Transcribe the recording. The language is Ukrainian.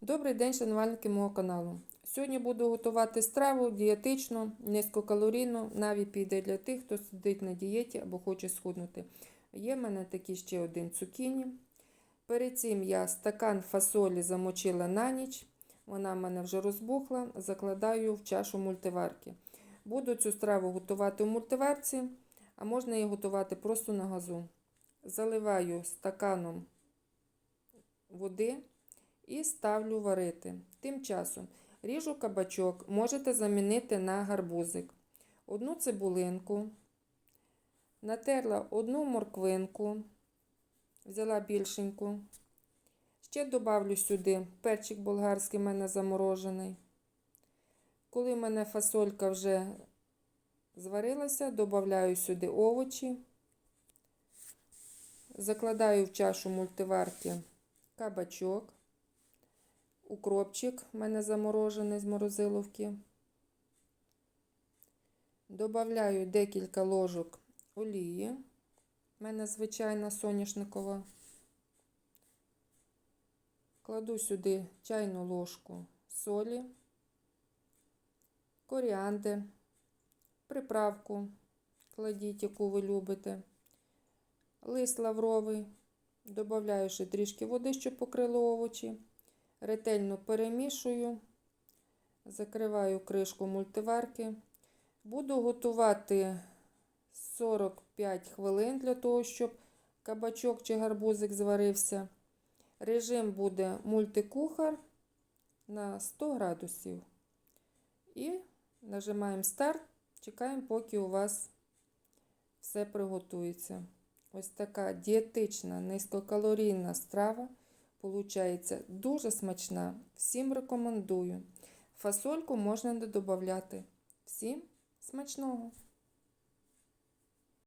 Добрий день, шанувальники мого каналу. Сьогодні буду готувати страву дієтичну, низькокалорійну, навіть піде для тих, хто сидить на дієті або хоче схуднути. Є в мене такий ще один цукіні. Перед цим я стакан фасолі замочила на ніч. Вона в мене вже розбухла, закладаю в чашу мультиварки. Буду цю страву готувати в мультиварці, а можна її готувати просто на газу. Заливаю стаканом води і ставлю варити. Тим часом ріжу кабачок, можете замінити на гарбузик. Одну цибулинку, натерла одну морквинку, взяла більшеньку. Ще добавлю сюди перчик болгарський в мене заморожений. Коли в мене фасолька вже зварилася, додаю сюди овочі, закладаю в чашу мультиварки кабачок, укропчик в мене заморожений з морозиловки. Добавляю декілька ложок олії, в мене звичайна соняшникова. Кладу сюди чайну ложку солі, коріандр, приправку, кладіть, яку ви любите, лист лавровий. Добавляю ще трішки води, щоб покрило овочі. Ретельно перемішую, закриваю кришку мультиварки. Буду готувати 45 хвилин для того, щоб кабачок чи гарбузик зварився. Режим буде мультикухар на 100 градусів. І нажимаємо старт, чекаємо, поки у вас все приготується. Ось така дієтична, низькокалорійна страва. Получається дуже смачна. Всім рекомендую. Фасольку можна не додати. Всім смачного!